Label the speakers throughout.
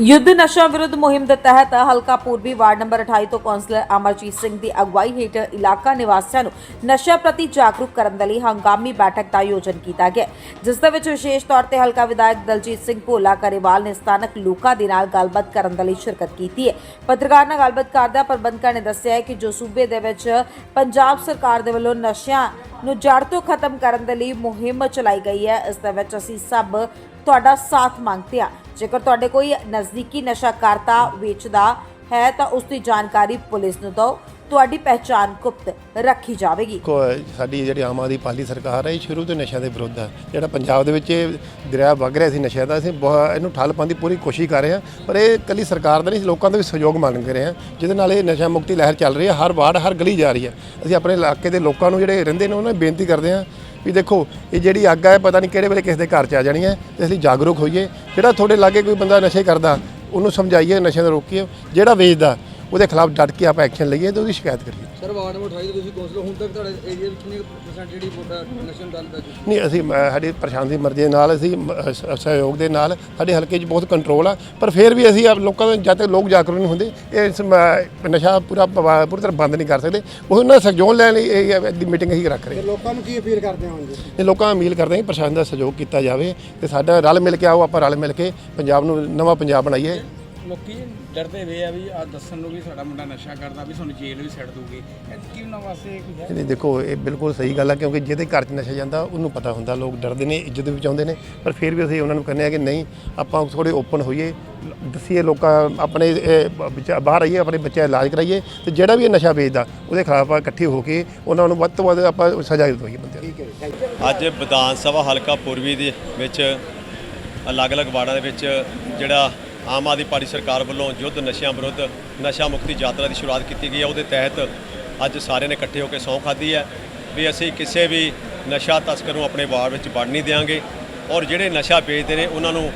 Speaker 1: ਯੁੱਧ ਨਸ਼ਾ ਵਿਰੁੱਧ ਮੁਹਿੰਮ ਦੇ ਤਹਿਤ ਹਲਕਾ ਪੂਰਬੀ ਵਾਰਡ ਨੰਬਰ 28 ਤੋਂ ਕੌਂਸਲਰ ਅਮਰਜੀਤ ਸਿੰਘ ਦੀ ਅਗਵਾਈ ਹੇਠ ਇਲਾਕਾ ਨਿਵਾਸੀਆਂ ਨੂੰ ਨਸ਼ਾ ਪ੍ਰਤੀ ਜਾਗਰੂਕ ਕਰਨ ਦੇ ਲਈ ਹੰਗਾਮੀ ਬੈਠਕ ਦਾ ਆਯੋਜਨ ਕੀਤਾ ਗਿਆ। ਜਿਸ ਦੇ ਵਿੱਚ ਵਿਸ਼ੇਸ਼ ਤੌਰ ਤੇ ਹਲਕਾ ਵਿਧਾਇਕ ਦਲਜੀਤ ਸਿੰਘ ਭੋਲਾ ਕਰੇਵਾਲ ਨੇ ਸਥਾਨਕ ਲੋਕਾਂ ਦੇ ਨਾਲ ਗੱਲਬਾਤ ਕਰਨ ਦੇ ਲਈ ਸ਼ਿਰਕਤ ਕੀਤੀ ਹੈ। ਪੱਤਰਕਾਰ ਨਾਲ ਗੱਲਬਾਤ ਕਰਦਿਆਂ ਪ੍ਰਬੰਧਕਾਂ ਨੇ ਦੱਸਿਆ ਹੈ ਕਿ ਜੋ ਸੂਬੇ ਦੇ ਵਿੱਚ ਪੰਜਾਬ ਸਰਕਾਰ ਦੇ ਵੱਲੋਂ ਨਸ਼ਿਆਂ ਨੂੰ ਜੜ ਤੋਂ ਖਤਮ ਕਰਨ ਦੇ ਲਈ ਮੁਹਿੰਮ ਚਲਾਈ ਗਈ ਹੈ, ਇਸ ਦੇ ਵਿੱਚ ਅਸੀਂ ਸਭ ਤੁਹਾਡਾ ਸਾਥ ਮੰਗਦੇ ਹਾਂ। ਜੇਕਰ ਤੁਹਾਡੇ ਕੋਈ ਨਜ਼ਦੀਕੀ ਨਸ਼ਾ ਕਰਤਾ ਵੇਚਦਾ ਹੈ ਤਾਂ ਉਸ ਦੀ ਜਾਣਕਾਰੀ ਪੁਲਿਸ ਨੂੰ ਦਿਓ। ਤੁਹਾਡੀ ਪਹਿਚਾਣ ਗੁਪਤ ਰੱਖੀ ਜਾਵੇਗੀ।
Speaker 2: ਸਾਡੀ ਜਿਹੜੀ ਆਮ ਆਦਮੀ ਪਾਰਟੀ ਸਰਕਾਰ ਹੈ, ਇਹ ਸ਼ੁਰੂ ਤੋਂ ਨਸ਼ਿਆਂ ਦੇ ਵਿਰੁੱਧ ਹੈ। ਜਿਹੜਾ ਪੰਜਾਬ ਦੇ ਵਿੱਚ ਇਹ ਦਰਿਆ ਵਗ ਰਿਹਾ ਸੀ, ਨਸ਼ਿਆਂ ਦਾ, ਅਸੀਂ ਬਹੁਤ ਇਹਨੂੰ ਠੱਲ ਪਾਉਣ ਦੀ ਪੂਰੀ ਕੋਸ਼ਿਸ਼ ਕਰ ਰਹੇ ਹਾਂ। ਪਰ ਇਹ ਕੱਲੀ ਸਰਕਾਰ ਦਾ ਨਹੀਂ ਲੋਕਾਂ ਦਾ ਵੀ ਸਹਿਯੋਗ ਮੰਗ ਰਹੇ ਹਾਂ। ਜਿਹਦੇ ਨਾਲ ਇਹ ਨਸ਼ਾ ਮੁਕਤੀ ਲਹਿਰ ਚੱਲ ਰਹੀ ਹੈ, ਹਰ ਵਾਰਡ, ਹਰ ਗਲੀ ਜਾ ਰਹੀ ਹੈ। ਅਸੀਂ ਆਪਣੇ ਇਲਾਕੇ ਦੇ ਲੋਕਾਂ ਨੂੰ ਜਿਹੜੇ ਰਹਿੰਦੇ ਨੇ, ਉਹਨਾਂ ਨੂੰ ਬੇਨਤੀ ਕਰਦੇ ਹਾਂ ਵੀ ਦੇਖੋ, ਇਹ ਜਿਹੜੀ ਅੱਗ ਹੈ ਪਤਾ ਨਹੀਂ ਕਿਹੜੇ ਵੇਲੇ ਕਿਸੇ ਦੇ ਘਰ 'ਚ ਆ ਜਾਣੀ ਹੈ, ਤੇ ਇਸ ਲਈ ਜਾਗਰੂਕ ਹੋਈਏ। ਜਿਹੜਾ ਤੁਹਾਡੇ ਲਾਗੇ ਕੋਈ ਬੰਦਾ ਨਸ਼ੇ ਕਰਦਾ, ਉਹਨੂੰ ਸਮਝਾਈਏ ਨਸ਼ੇ ਤੋਂ ਰੋਕੀਏ। ਜਿਹੜਾ ਵੇਚਦਾ ਉਹਦੇ ਖਿਲਾਫ ਡਟ ਕੇ ਆਪਾਂ ਐਕਸ਼ਨ ਲਈਏ ਤੇ ਉਹਦੀ ਸ਼ਿਕਾਇਤ ਕਰੀਏ।
Speaker 3: ਸਰ ਵਾਰਡ ਨੰਬਰ 28 ਦੇ ਤੁਸੀਂ ਕੌਂਸਲਰ ਹੁਣ ਤੱਕ ਤੁਹਾਡੇ ਏਰੀਆ ਵਿੱਚ ਕਿੰਨੀ ਪਰਸੈਂਟ ਜਿਹੜੀ ਵੋਟਾਂ ਨਸ਼ੇ ਜੀ?
Speaker 2: ਨਹੀਂ ਅਸੀਂ ਸਾਡੀ ਪ੍ਰਸ਼ਾਂਤ ਦੀ ਮਰਜ਼ੀ ਦੇ ਨਾਲ ਅਸੀਂ ਸਹਿਯੋਗ ਦੇ ਨਾਲ ਸਾਡੇ ਹਲਕੇ 'ਚ ਬਹੁਤ ਕੰਟਰੋਲ ਆ ਪਰ ਫਿਰ ਵੀ ਅਸੀਂ ਲੋਕਾਂ ਦੇ ਜਦ ਤੱਕ ਲੋਕ ਜਾਗਰੂਕ ਨਹੀਂ ਹੁੰਦੇ ਇਹ ਨਸ਼ਾ ਪੂਰਾ ਪੂਰੀ ਤਰ੍ਹਾਂ ਬੰਦ ਨਹੀਂ ਕਰ ਸਕਦੇ। ਉਹ ਉਹਨਾਂ ਦਾ ਸਹਿਯੋਗ ਲੈਣ ਲਈ ਇਹ ਦੀ ਮੀਟਿੰਗ ਅਸੀਂ ਰੱਖ ਰਹੇ
Speaker 4: ਲੋਕਾਂ ਨੂੰ ਕੀ ਅਪੀਲ ਕਰਦੇ ਹੋ ਜੀ?
Speaker 2: ਲੋਕਾਂ ਨੂੰ ਅਮੀਲ ਕਰਦੇ ਹਾਂ ਪ੍ਰਸ਼ਾਸਨ ਦਾ ਸਹਿਯੋਗ ਕੀਤਾ ਜਾਵੇ ਤੇ ਸਾਡਾ ਰਲ ਮਿਲ ਕੇ ਆਓ ਆਪਾਂ ਰਲ ਮਿਲ ਕੇ ਪੰਜਾਬ ਨੂੰ ਨਵਾਂ ਪੰਜਾਬ ਬਣਾਈਏ।
Speaker 5: ਲੋਕੀ ਡਰਦੇ ਵੇ ਆ ਵੀ ਆ ਦੱਸਣ ਨੂੰ ਵੀ ਸਾਡਾ ਮੁੰਡਾ ਨਸ਼ਾ ਕਰਦਾ ਵੀ ਸਾਨੂੰ ਜੇਲ੍ਹ ਵੀ ਛੱਡ ਦੂਗੀ। ਇਹ ਕੀ ਉਹਨਾਂ ਵਾਸਤੇ ਕੋਈ ਹੈ?
Speaker 2: ਨਹੀਂ ਦੇਖੋ ਇਹ ਬਿਲਕੁਲ ਸਹੀ ਗੱਲ ਹੈ ਕਿਉਂਕਿ ਜਿਹਦੇ ਘਰ 'ਚ ਨਸ਼ਾ ਜਾਂਦਾ ਉਹਨੂੰ ਪਤਾ ਹੁੰਦਾ ਲੋਕ ਡਰਦੇ ਨੇ ਇੱਜ਼ਤ ਵੀ ਚਾਹੁੰਦੇ ਨੇ ਪਰ ਫਿਰ ਵੀ ਅਸੀਂ ਉਹਨਾਂ ਨੂੰ ਕਹਿੰਦੇ ਆ ਕਿ ਨਹੀਂ ਆਪਾਂ ਥੋੜੇ ਓਪਨ ਹੋਈਏ ਦੱਸੀਏ ਲੋਕਾਂ ਆਪਣੇ ਇਹ ਬੱਚਾ- ਬਾਹਰ ਆਈਏ ਆਪਣੇ ਬੱਚੇ ਦਾ ਇਲਾਜ ਕਰਾਈਏ ਤੇ ਜਿਹੜਾ ਵੀ ਇਹ ਨਸ਼ਾ ਵੇਚਦਾ ਉਹਦੇ ਖਿਲਾਫ ਆਪਾਂ ਇਕੱਠੇ ਹੋ ਕੇ ਉਹਨਾਂ ਨੂੰ ਵੱਧ ਤੋਂ ਵੱਧ ਆਪਾਂ ਸਜ਼ਾ ਦਵਾਈਏ ਬੰਦਿਆਂ ਨੂੰ।
Speaker 6: ਅੱਜ ਵਿਧਾਨ ਸਭਾ ਹਲਕਾ ਪੂਰਬੀ ਦੇ ਵਿੱਚ ਅਲੱਗ-ਅਲੱਗ ਵਾਰਡਾਂ ਦੇ ਵਿੱਚ ਜਿਹੜਾ ਆਮ ਆਦਮੀ ਪਾਰਟੀ ਸਰਕਾਰ ਵੱਲੋਂ ਯੁੱਧ ਨਸ਼ਿਆਂ ਵਿਰੁੱਧ ਨਸ਼ਾ ਮੁਕਤੀ ਯਾਤਰਾ ਦੀ ਸ਼ੁਰੂਆਤ ਕੀਤੀ ਗਈ ਹੈ। ਉਹਦੇ ਤਹਿਤ ਅੱਜ ਸਾਰੇ ਨੇ ਇਕੱਠੇ ਹੋ ਕੇ ਸਹੁੰ ਖਾਧੀ ਹੈ ਵੀ ਅਸੀਂ ਕਿਸੇ ਵੀ ਨਸ਼ਾ ਤਸਕਰ ਨੂੰ ਆਪਣੇ ਵਾਰਡ ਵਿੱਚ ਵੜ ਨਹੀਂ ਦੇਵਾਂਗੇ ਔਰ ਜਿਹੜੇ ਨਸ਼ਾ ਵੇਚਦੇ ਨੇ, ਉਹਨਾਂ ਨੂੰ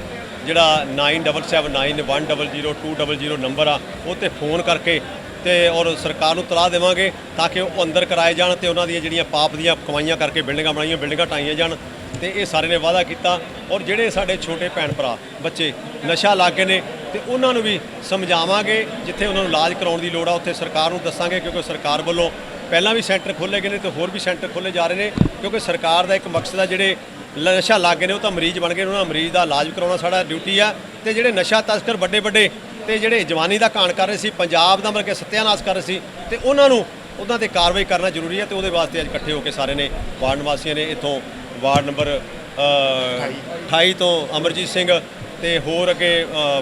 Speaker 6: ਜਿਹੜਾ 9779100200 ਨੰਬਰ ਆ, ਉਹ ਤੇ ਫੋਨ ਕਰਕੇ ਤੇ ਔਰ ਸਰਕਾਰ ਨੂੰ ਤਲਾਹ ਦੇਵਾਂਗੇ ਤਾਂ ਕਿ ਉਹ ਅੰਦਰ ਕਰਾਏ ਜਾਣ ਤੇ ਉਹਨਾਂ ਦੀਆਂ ਜਿਹੜੀਆਂ ਪਾਪ ਦੀਆਂ ਕਮਾਈਆਂ ਕਰਕੇ ਬਿਲਡਿੰਗਾਂ ਬਣਾਈਆਂ, ਬਿਲਡਿੰਗਾਂ ਢਾਈਆਂ ਜਾਣ। ਤੇ ਇਹ ਸਾਰੇ ਨੇ ਵਾਅਦਾ ਕੀਤਾ ਔਰ ਜਿਹੜੇ ਸਾਡੇ ਛੋਟੇ ਭੈਣ ਭਰਾ ਬੱਚੇ ਨਸ਼ਾ ਲੱਗ ਗਏ ਨੇ ਤੇ ਉਹਨਾਂ ਨੂੰ ਵੀ ਸਮਝਾਵਾਂਗੇ ਜਿੱਥੇ ਉਹਨਾਂ ਨੂੰ ਇਲਾਜ ਕਰਾਉਣ ਦੀ ਲੋੜ ਆ ਉੱਥੇ ਸਰਕਾਰ ਨੂੰ ਦੱਸਾਂਗੇ ਕਿਉਂਕਿ ਸਰਕਾਰ ਵੱਲੋਂ ਪਹਿਲਾਂ ਵੀ ਸੈਂਟਰ ਖੋਲ੍ਹੇ ਗਏ ਨੇ ਤੇ ਹੋਰ ਵੀ ਸੈਂਟਰ ਖੋਲ੍ਹੇ ਜਾ ਰਹੇ ਨੇ ਕਿਉਂਕਿ ਸਰਕਾਰ ਦਾ ਇੱਕ ਮਕਸਦ ਆ ਜਿਹੜੇ ਨਸ਼ਾ ਲੱਗ ਗਏ ਨੇ ਉਹ ਤਾਂ ਮਰੀਜ਼ ਬਣ ਗਏ ਨੇ, ਉਹਨਾਂ ਮਰੀਜ਼ ਦਾ ਇਲਾਜ ਕਰਾਉਣਾ ਸਾਡਾ ਡਿਊਟੀ ਆ ਤੇ ਜਿਹੜੇ ਨਸ਼ਾ ਤਸਕਰ ਵੱਡੇ ਵੱਡੇ ਤੇ ਜਿਹੜੇ ਜਵਾਨੀ ਦਾ ਕਾਣ ਕਰ ਰਹੇ ਸੀ ਪੰਜਾਬ ਦਾ ਮਤਲਬ ਕਿ ਸਤਿਆਨਾਸ਼ ਕਰ ਰਹੇ ਸੀ ਤੇ ਉਹਨਾਂ ਨੂੰ ਉਹਨਾਂ ਤੇ ਕਾਰਵਾਈ ਕਰਨਾ ਜ਼ਰੂਰੀ ਹੈ ਤੇ ਉਹਦੇ ਵਾਸਤੇ ਅੱਜ ਇਕੱਠੇ ਹੋ ਕੇ ਸਾਰੇ ਨੇ ਵਾਰਡ ਨਿਵਾਸੀਆਂ ਨੇ ਇੱਥੋਂ ਵਾਰਡ ਨੰਬਰ ਅ, 28 ਤੋਂ ਅਮਰਜੀਤ ਸਿੰਘ ਤੇ ਹੋਰ ਅੱਗੇ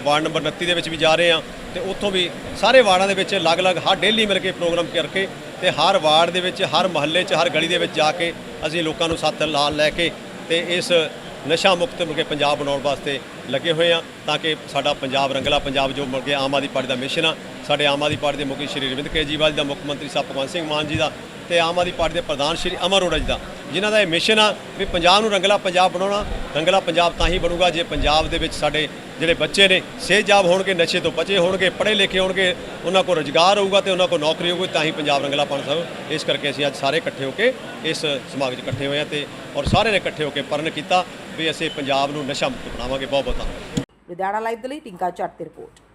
Speaker 6: ਵਾਰਡ ਨੰਬਰ 29 ਦੇ ਵਿੱਚ ਵੀ ਜਾ ਰਹੇ ਆ ਤੇ ਉੱਥੋਂ ਵੀ ਸਾਰੇ ਵਾਰਡਾਂ ਦੇ ਵਿੱਚ ਅਲੱਗ-ਅਲੱਗ ਹਰ ਡੇਲੀ ਮਿਲ ਕੇ ਪ੍ਰੋਗਰਾਮ ਕਰਕੇ ਤੇ ਹਰ ਵਾਰਡ ਦੇ ਵਿੱਚ ਹਰ ਮਹੱਲੇ 'ਚ ਹਰ ਗਲੀ ਦੇ ਵਿੱਚ ਜਾ ਕੇ ਅਸੀਂ ਲੋਕਾਂ ਨੂੰ ਸਾਥ ਨਾਲ ਲੈ ਕੇ ਤੇ ਇਸ ਨਸ਼ਾ ਮੁਕਤ ਮੁਰਗੇ ਪੰਜਾਬ ਬਣਾਉਣ ਵਾਸਤੇ ਲੱਗੇ ਹੋਏ ਆ ਤਾਂ ਕਿ ਸਾਡਾ ਪੰਜਾਬ ਰੰਗਲਾ ਪੰਜਾਬ ਜੋ ਮੁਰਗੇ ਆਮ ਆਦਮੀ ਪਾਰਟੀ ਦਾ ਮਿਸ਼ਨ ਆ ਸਾਡੇ ਆਮ ਆਦਮੀ ਪਾਰਟੀ ਦੇ ਮੁਖੀ ਸ਼੍ਰੀ ਅਰਵਿੰਦ ਕੇਜਰੀਵਾਲ ਜੀ ਦਾ ਮੁੱਖ ਮੰਤਰੀ ਸਾਹਿਬ ਭਗਵੰਤ ਸਿੰਘ ਮਾਨ ਜੀ ਦਾ ਤੇ ਆਮ ਆਦਮੀ ਪਾਰਟੀ ਦੇ ਪ੍ਰਧਾਨ ਸ਼੍ਰੀ ਅਮਰ ਅਰੋੜਾ ਜੀ ਦਾ ਜਿਨ੍ਹਾਂ ਦਾ ਇਹ ਮਿਸ਼ਨ ਆ ਵੀ ਪੰਜਾਬ ਨੂੰ ਰੰਗਲਾ ਪੰਜਾਬ ਬਣਾਉਣਾ, ਰੰਗਲਾ ਪੰਜਾਬ ਤਾਂ ਹੀ ਬਣੂਗਾ ਜੇ ਪੰਜਾਬ ਦੇ ਵਿੱਚ ਸਾਡੇ ਜਿਹੜੇ ਬੱਚੇ ਨੇ ਸਿਹਤਯਾਬ ਹੋਣਗੇ, ਨਸ਼ੇ ਤੋਂ ਬਚੇ ਹੋਣਗੇ, ਪੜ੍ਹੇ ਲਿਖੇ ਹੋਣਗੇ, ਉਹਨਾਂ ਕੋਲ ਰੁਜ਼ਗਾਰ ਹੋਊਗਾ ਤੇ ਉਹਨਾਂ ਕੋਲ ਨੌਕਰੀ ਹੋਊਗੀ, ਤਾਂ ਹੀ ਪੰਜਾਬ ਰੰਗਲਾ ਬਣ ਸਕੂ ਇਸ ਕਰਕੇ ਅਸੀਂ ਅੱਜ ਸਾਰੇ ਇਕੱਠੇ ਹੋ ਕੇ ਇਸ ਸਮਾਗਮ 'ਚ ਇਕੱਠੇ ਹੋਏ ਆ ਤੇ ਔਰ ਸਾਰੇ ਨੇ ਇਕੱਠੇ ਹੋ ਕੇ ਪਰਨ ਕੀਤਾ ਵੀ ਅਸੀਂ ਪੰਜਾਬ ਨੂੰ ਨਸ਼ਾ ਮੁਕਤ ਬਣਾਵਾਂਗੇ। ਬਹੁਤ ਬਹੁਤ ਧੰਨਵਾਦ।
Speaker 1: ਲੁਧਿਆਣਾ ਲਾਈਵ ਦੇ ਲਈ ਟਿੰਕਾ ਚੱਟ ਦੀ ਰਿਪੋਰਟ।